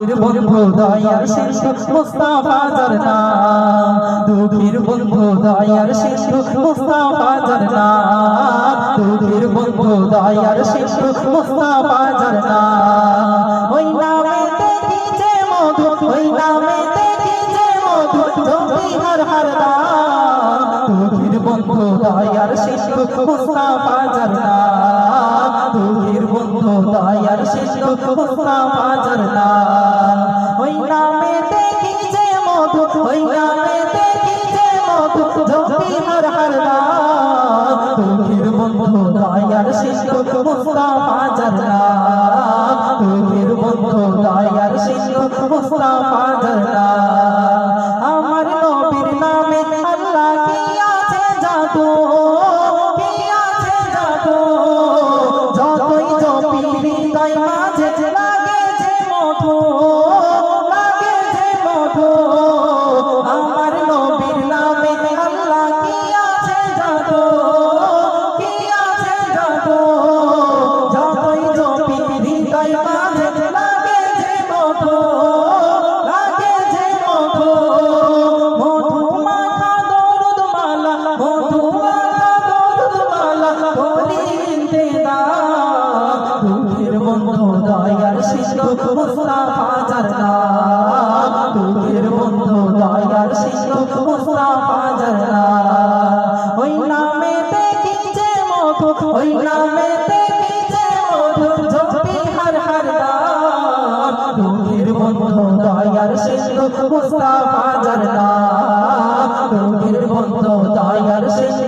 বন্ধু দুঃখীর বন্ধু দয়ার শিশু মুস্তাফা জারনা। দুঃখীর বন্ধু দয়ার শিশু মুস্তাফা জারনা। ওই নামে দেখি যে মধু, ওই নামে দেখি যে মধু জমি হর হর দুঃখীর বন্ধু দয়ার শিশু মুস্তাফা জারনা। দয়ার শিশু মুস্তাফা জারনা দুঃখীর বন্ধু দয়ার শিশু মুস্তাফা জারনা আমার নবীর নামে আল্লাহ কি জাদু? কি জাদু? যতই জপি হৃদয় মাঝে বন্ধু দয়ার শিশু মুস্তাফা জারনা দুঃখের বন্ধু দয়ার শিশু মুস্তাফা জারনা ওই নামে দেখি যে মধু, ওই নামে দেখি যে মধু জপি হর হর দা দুঃখের বন্ধু দয়ার শিশু মুস্তাফা জারনা দুঃখের বন্ধু দয়ার শিশু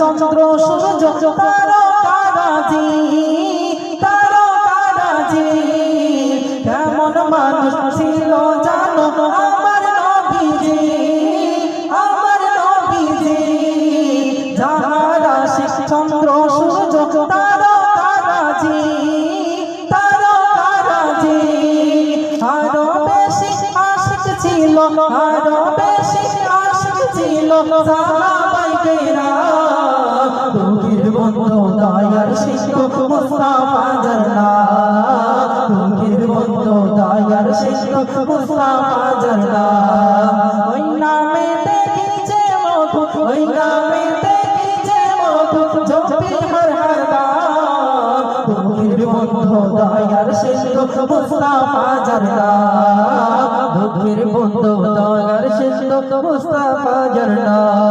চন্দ্র সূর্য আরও বেশি আশিক ছিল সাহাবাই কেরাম দুঃখীর বন্ধু, দয়ার শিশু মুস্তাফা জারনা দুঃখীর বন্ধু দয়ার শিশু মুস্তাফা জারনা ওই নামে দেখি যে মধু ওই নামে দেখি যে মধু জপি হর হর দুঃখীর বন্ধু দয়ার শেষ মুস্তাফা জারনা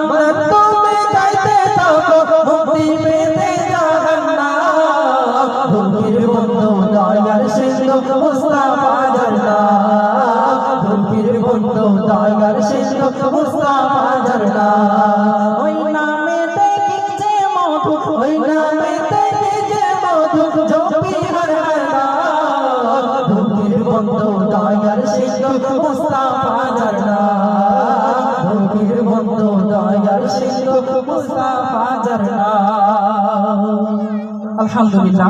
মান্নান তুমি গাইতে থাকো মুক্তি পেতে জাহান্নাম জান্নাত জান্নাত ওই নামে যে মধু, ওই নামে যে মধু আলহামদুলিল্লাহ।